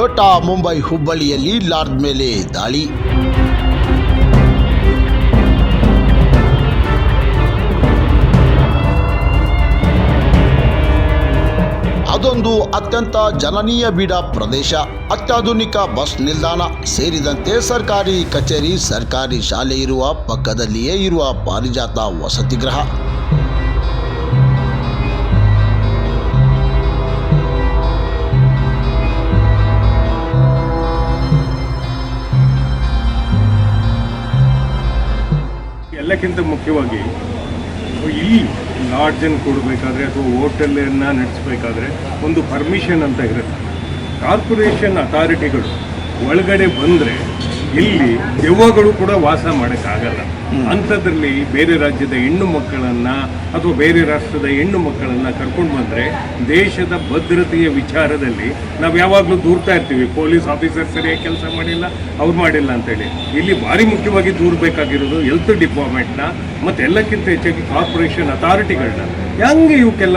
ಛೋಟಾ ಮುಂಬೈ ಹುಬ್ಬಳ್ಳಿಯಲ್ಲಿ ಲಾರ್ಡ್ ಮೇಲೆ ದಾಳಿ. ಅದೊಂದು ಅತ್ಯಂತ ಜನನೀಯ ಬೀಡ ಪ್ರದೇಶ. ಅತ್ಯಾಧುನಿಕ ಬಸ್ ನಿಲ್ದಾಣ ಸೇರಿದಂತೆ ಸರ್ಕಾರಿ ಕಚೇರಿ, ಸರ್ಕಾರಿ ಶಾಲೆ ಇರುವ ಪಕ್ಕದಲ್ಲಿಯೇ ಇರುವ ಪಾರಿಜಾತ ವಸತಿ ಎಲ್ಲಕ್ಕಿಂತ ಮುಖ್ಯವಾಗಿ ಇಲ್ಲಿ ಲಾಡ್ಜನ್ನು ಕೊಡಬೇಕಾದ್ರೆ ಅಥವಾ ಹೋಟೆಲನ್ನು ನಡೆಸಬೇಕಾದ್ರೆ ಒಂದು ಪರ್ಮಿಷನ್ ಅಂತ ಇರುತ್ತೆ. ಕಾರ್ಪೊರೇಷನ್ ಅಥಾರಿಟಿಗಳು ಒಳಗಡೆ ಬಂದರೆ ಇಲ್ಲಿ ದೆವ್ವಗಳು ಕೂಡ ವಾಸ ಮಾಡೋಕ್ಕಾಗಲ್ಲ. ಅಂಥದ್ರಲ್ಲಿ ಬೇರೆ ರಾಜ್ಯದ ಹೆಣ್ಣು ಮಕ್ಕಳನ್ನು ಅಥವಾ ಬೇರೆ ರಾಷ್ಟ್ರದ ಹೆಣ್ಣು ಮಕ್ಕಳನ್ನು ಕರ್ಕೊಂಡು ಬಂದರೆ ದೇಶದ ಭದ್ರತೆಯ ವಿಚಾರದಲ್ಲಿ ನಾವು ಯಾವಾಗಲೂ ದೂರ್ತಾ ಇರ್ತೀವಿ. ಪೊಲೀಸ್ ಆಫೀಸರ್ ಸರಿಯಾಗಿ ಕೆಲಸ ಮಾಡಿಲ್ಲ, ಅವ್ರು ಮಾಡಿಲ್ಲ ಅಂತೇಳಿ. ಇಲ್ಲಿ ಭಾರಿ ಮುಖ್ಯವಾಗಿ ದೂರಬೇಕಾಗಿರೋದು ಹೆಲ್ತ್ ಡಿಪಾರ್ಟ್ಮೆಂಟ್ನ ಮತ್ತು ಎಲ್ಲಕ್ಕಿಂತ ಹೆಚ್ಚಾಗಿ ಕಾರ್ಪೊರೇಷನ್ ಅಥಾರಿಟಿಗಳನ್ನ ಹೆಂಗೆ ಇವಕ್ಕೆಲ್ಲ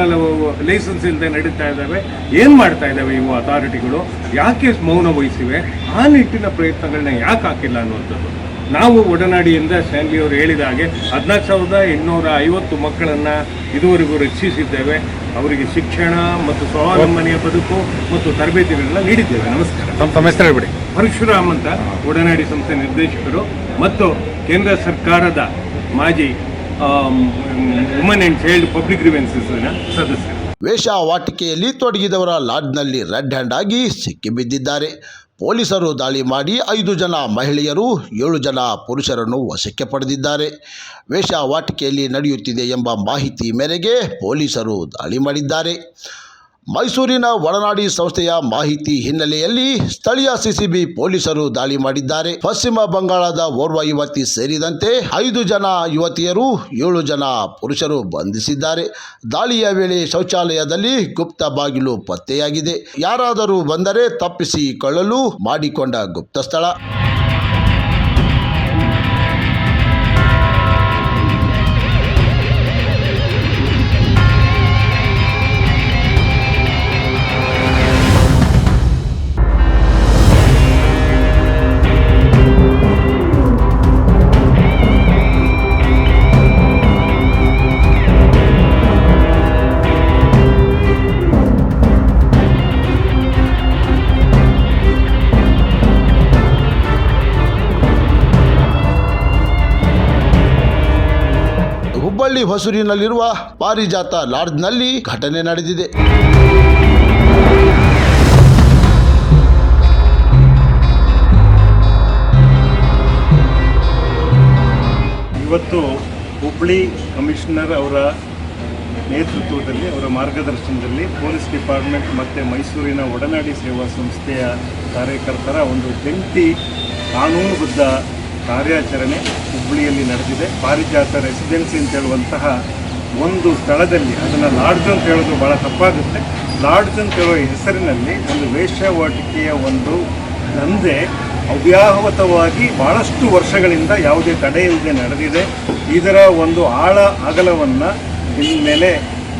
ಲೈಸೆನ್ಸ್ ಇಲ್ಲದೆ ನಡೀತಾ ಇದ್ದಾವೆ? ಏನು ಮಾಡ್ತಾ ಇದ್ದಾವೆ ಇವು ಅಥಾರಿಟಿಗಳು ಯಾಕೆ ಮೌನ ವಹಿಸಿವೆ? ಆ ನಿಟ್ಟಿನ ಪ್ರಯತ್ನಗಳನ್ನ ಯಾಕೆ ಹಾಕಿಲ್ಲ ಅನ್ನುವಂಥದ್ದು. ನಾವು ಒಡನಾಡಿಯಿಂದ ಸ್ಟ್ಯಾನ್ಲಿ ಅವರು ಹೇಳಿದ ಹಾಗೆ ಹದಿನಾಲ್ಕು ಸಾವಿರದ ಇನ್ನೂರ ಐವತ್ತು ಮಕ್ಕಳನ್ನು ಇದುವರೆಗೂ ರಕ್ಷಿಸಿದ್ದೇವೆ. ಅವರಿಗೆ ಶಿಕ್ಷಣ ಮತ್ತು ಸ್ವಾವಲಂಬನೆಯ ಬದುಕು ಮತ್ತು ತರಬೇತಿಗಳನ್ನ ನೀಡಿದ್ದೇವೆ. ನಮಸ್ಕಾರ. ಹೇಳ್ಬಿಡಿ. ಪರಶುರಾಮ್ ಅಂತ ಒಡನಾಡಿ ಸಂಸ್ಥೆ ನಿರ್ದೇಶಕರು ಮತ್ತು ಕೇಂದ್ರ ಸರ್ಕಾರದ ಮಾಜಿ ವುಮನ್ ಅಂಡ್ ಚೈಲ್ಡ್ ಪಬ್ಲಿಕ್ ಗ್ರಿವೆನ್ಸಸ್ನ ಸದಸ್ಯರು. ವೇಷವಾಟಿಕೆಯಲ್ಲಿ ತೊಡಗಿದವರ ಲಾಡ್ನಲ್ಲಿ ರೆಡ್ ಹ್ಯಾಂಡ್ ಆಗಿ ಸಿಕ್ಕಿಬಿದ್ದಿದ್ದಾರೆ ಪೊಲೀಸರು ದಾಳಿ ಮಾಡಿ ಐದು ಜನ ಮಹಿಳೆಯರು, ಏಳು ಜನ ಪುರುಷರನ್ನು ವಶಕ್ಕೆ ಪಡೆದಿದ್ದಾರೆ. ವೇಷವಾಟಿಕೆಯಲ್ಲಿ ನಡೆಯುತ್ತಿದೆ ಎಂಬ ಮಾಹಿತಿ ಮೇರೆಗೆ ಪೊಲೀಸರು ದಾಳಿ ಮಾಡಿದ್ದಾರೆ. ಮೈಸೂರಿನ ಒಳನಾಡಿ ಸಂಸ್ಥೆಯ ಮಾಹಿತಿ ಹಿನ್ನೆಲೆಯಲ್ಲಿ ಸ್ಥಳೀಯ ಸಿಸಿಬಿ ಪೊಲೀಸರು ದಾಳಿ ಮಾಡಿದ್ದಾರೆ. ಪಶ್ಚಿಮ ಬಂಗಾಳದ ಓರ್ವ ಯುವತಿ ಸೇರಿದಂತೆ ಐದು ಜನ ಯುವತಿಯರು, ಏಳು ಜನ ಪುರುಷರು ಬಂಧಿಸಿದ್ದಾರೆ. ದಾಳಿಯ ವೇಳೆ ಶೌಚಾಲಯದಲ್ಲಿ ಗುಪ್ತ ಬಾಗಿಲು ಪತ್ತೆಯಾಗಿದೆ. ಯಾರಾದರೂ ಬಂದರೆ ತಪ್ಪಿಸಿಕೊಳ್ಳಲು ಮಾಡಿಕೊಂಡ ಗುಪ್ತ ಸ್ಥಳ. ಹುಬ್ಬಳ್ಳಿ ಹೊಸೂರಿನಲ್ಲಿರುವ ಪಾರಿಜಾತ ಲಾಡ್ಜ್ನಲ್ಲಿ ಘಟನೆ ನಡೆದಿದೆ. ಇವತ್ತು ಹುಬ್ಬಳ್ಳಿ ಕಮಿಷನರ್ ಅವರ ನೇತೃತ್ವದಲ್ಲಿ, ಅವರ ಮಾರ್ಗದರ್ಶನದಲ್ಲಿ ಪೊಲೀಸ್ ಡಿಪಾರ್ಟ್ಮೆಂಟ್ ಮತ್ತು ಮೈಸೂರಿನ ಒಡನಾಡಿ ಸೇವಾ ಸಂಸ್ಥೆಯ ಕಾರ್ಯಕರ್ತರ ಒಂದು ಜಂಟಿ ಕಾನೂನುಬದ್ಧ ಕಾರ್ಯಾಚರಣೆ ಹುಬ್ಬಳ್ಳಿಯಲ್ಲಿ ನಡೆದಿದೆ. ಪಾರಿಜಾತ ರೆಸಿಡೆನ್ಸಿ ಅಂತ ಹೇಳುವಂತಹ ಒಂದು ಸ್ಥಳದಲ್ಲಿ ಅದನ್ನು ಲಾಡ್ಜ್ ಅಂತ ಹೇಳೋದು ಭಾಳ ತಪ್ಪಾಗುತ್ತೆ. ಲಾಡ್ಜ್ ಅಂತ ಹೇಳೋ ಹೆಸರಿನಲ್ಲಿ ಒಂದು ವೇಶ್ಯಾವಾಟಿಕೆಯ ಒಂದು ದಂಧೆ ಅವ್ಯಾಹತವಾಗಿ ಭಾಳಷ್ಟು ವರ್ಷಗಳಿಂದ ಯಾವುದೇ ತಡೆ ಇಲ್ಲದೆ ನಡೆದಿದೆ. ಇದರ ಒಂದು ಆಳ ಅಗಲವನ್ನು ಹಿನ್ನೆಲೆ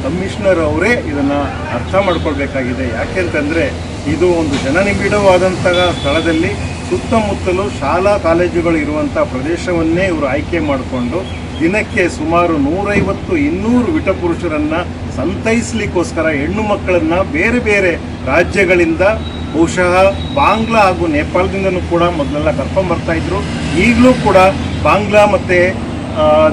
ಕಮಿಷನರ್ ಅವರೇ ಇದನ್ನು ಅರ್ಥ ಮಾಡ್ಕೊಳ್ಬೇಕಾಗಿದೆ. ಯಾಕೆಂತಂದರೆ ಇದು ಒಂದು ಜನನಿಬಿಡವಾದಂತಹ ಸ್ಥಳದಲ್ಲಿ ಸುತ್ತಮುತ್ತಲು ಶಾಲಾ ಕಾಲೇಜುಗಳು ಇರುವಂಥ ಪ್ರದೇಶವನ್ನೇ ಇವರು ಆಯ್ಕೆ ಮಾಡಿಕೊಂಡು ದಿನಕ್ಕೆ ಸುಮಾರು ನೂರೈವತ್ತು ಇನ್ನೂರು ವಿಟಪುರುಷರನ್ನು ಸಂತೈಸಲಿಕ್ಕೋಸ್ಕರ ಹೆಣ್ಣು ಮಕ್ಕಳನ್ನು ಬೇರೆ ಬೇರೆ ರಾಜ್ಯಗಳಿಂದ ಬಹುಶಃ ಬಾಂಗ್ಲಾ ಹಾಗೂ ನೇಪಾಳದಿಂದನೂ ಕೂಡ ಮೊದಲೆಲ್ಲ ಕರ್ಕೊಂಬರ್ತಾ ಇದ್ರು. ಈಗಲೂ ಕೂಡ ಬಾಂಗ್ಲಾ ಮತ್ತು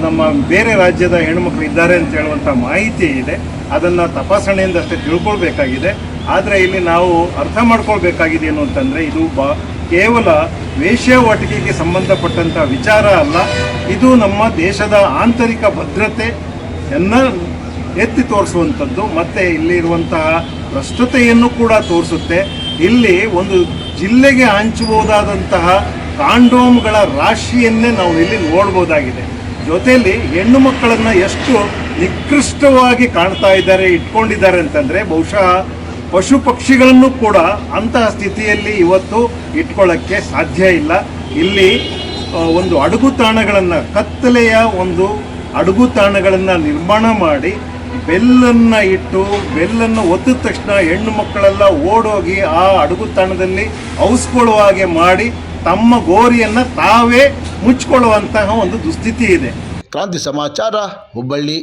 ನಮ್ಮ ಬೇರೆ ರಾಜ್ಯದ ಹೆಣ್ಣುಮಕ್ಕಳು ಇದ್ದಾರೆ ಅಂತ ಹೇಳುವಂಥ ಮಾಹಿತಿ ಇದೆ. ಅದನ್ನು ತಪಾಸಣೆಯಿಂದಷ್ಟೇ ತಿಳ್ಕೊಳ್ಬೇಕಾಗಿದೆ. ಆದರೆ ಇಲ್ಲಿ ನಾವು ಅರ್ಥ ಮಾಡ್ಕೊಳ್ಬೇಕಾಗಿದೆ ಏನು ಅಂತಂದರೆ ಇದು ಬಾ ಕೇವಲ ವೇಶ್ಯಾವಾಟಿಕೆಗೆ ಸಂಬಂಧಪಟ್ಟಂಥ ವಿಚಾರ ಅಲ್ಲ, ಇದು ನಮ್ಮ ದೇಶದ ಆಂತರಿಕ ಭದ್ರತೆಯನ್ನು ಎತ್ತಿ ತೋರಿಸುವಂಥದ್ದು ಮತ್ತು ಇಲ್ಲಿರುವಂತಹ ಭ್ರಷ್ಟತೆಯನ್ನು ಕೂಡ ತೋರಿಸುತ್ತೆ. ಇಲ್ಲಿ ಒಂದು ಜಿಲ್ಲೆಗೆ ಹಂಚಬಹುದಾದಂತಹ ಕಾಂಡೋಮ್ಗಳ ರಾಶಿಯನ್ನೇ ನಾವು ಇಲ್ಲಿ ನೋಡ್ಬೋದಾಗಿದೆ. ಜೊತೆಯಲ್ಲಿ ಹೆಣ್ಣು ಮಕ್ಕಳನ್ನು ಎಷ್ಟು ನಿಕೃಷ್ಟವಾಗಿ ಕಾಣ್ತಾ ಇದ್ದಾರೆ, ಇಟ್ಕೊಂಡಿದ್ದಾರೆ ಅಂತಂದರೆ ಬಹುಶಃ ಪಶು ಪಕ್ಷಿಗಳನ್ನು ಕೂಡ ಅಂತಹ ಸ್ಥಿತಿಯಲ್ಲಿ ಇವತ್ತು ಇಟ್ಕೊಳ್ಳೋಕ್ಕೆ ಸಾಧ್ಯ ಇಲ್ಲ. ಇಲ್ಲಿ ಒಂದು ಅಡುಗು ತಾಣಗಳನ್ನು, ಕತ್ತಲೆಯ ಒಂದು ಅಡುಗು ತಾಣಗಳನ್ನು ನಿರ್ಮಾಣ ಮಾಡಿ ಬೆಲ್ಲನ್ನು ಇಟ್ಟು, ಬೆಲ್ಲನ್ನು ಒತ್ತಿದ ತಕ್ಷಣ ಹೆಣ್ಣು ಮಕ್ಕಳೆಲ್ಲ ಓಡೋಗಿ ಆ ಅಡುಗುತಾಣದಲ್ಲಿ ಔಸ್ಕೊಳ್ಳುವ ಹಾಗೆ ಮಾಡಿ ತಮ್ಮ ಗೋರಿಯನ್ನು ತಾವೇ ಮುಚ್ಚಿಕೊಳ್ಳುವಂತಹ ಒಂದು ದುಸ್ಥಿತಿ ಇದೆ. ಕ್ರಾಂತಿ ಸಮಾಚಾರ, ಹುಬ್ಬಳ್ಳಿ.